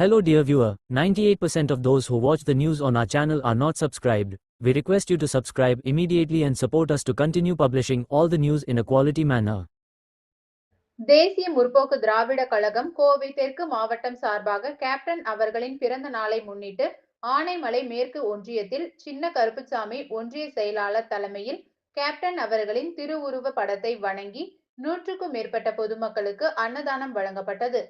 Hello dear viewer, 98% of those who watch the news on our channel are not subscribed. We request you to subscribe immediately and support us to continue publishing all the news in a quality manner. தேசிய முற்போக்கு திராவிட கழகம் கோவை தெற்கு மாவட்டம் சார்பாக captain அவர்களின் பிறந்த நாளை முன்னிட்டு ஆனைமலை மேற்கு ஒன்றியத்தில் சின்ன கருப்புசாமி ஒன்றிய செயலாளர் தலைமையில் கேப்டன் அவர்களின் திருவுருவ படத்தை வணங்கி நூற்றுக்கும் மேற்பட்ட பொதுமக்களுக்கு அன்னதானம் வழங்கப்பட்டது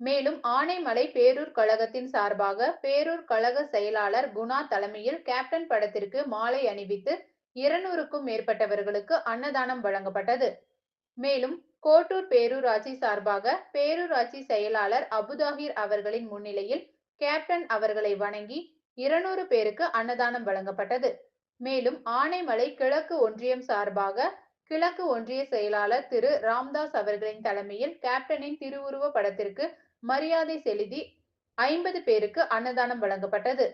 மேலும் ஆனைமலை பேரூர் கழகத்தின் சார்பாக பேரூர் கழக செயலாளர் குணா தலைமையில் கேப்டன் படத்திற்கு மாலை அணிவித்து இருநூறுக்கும் மேற்பட்டவர்களுக்கு அன்னதானம் வழங்கப்பட்டது. மேலும் கோட்டூர் பேரூராட்சி சார்பாக பேரூராட்சி செயலாளர் அபுதாகிர் அவர்களின் முன்னிலையில் கேப்டன் அவர்களை வணங்கி இருநூறு பேருக்கு அன்னதானம் வழங்கப்பட்டது. மேலும் ஆனைமலை கிழக்கு ஒன்றியம் சார்பாக கிழக்கு ஒன்றிய செயலாளர் திரு. ராம்தாஸ் அவர்களின் தலைமையில் கேப்டனின் திருவுருவ படத்திற்கு மரியாதை செலுத்தி ஐம்பது பேருக்கு அன்னதானம் வழங்கப்பட்டது.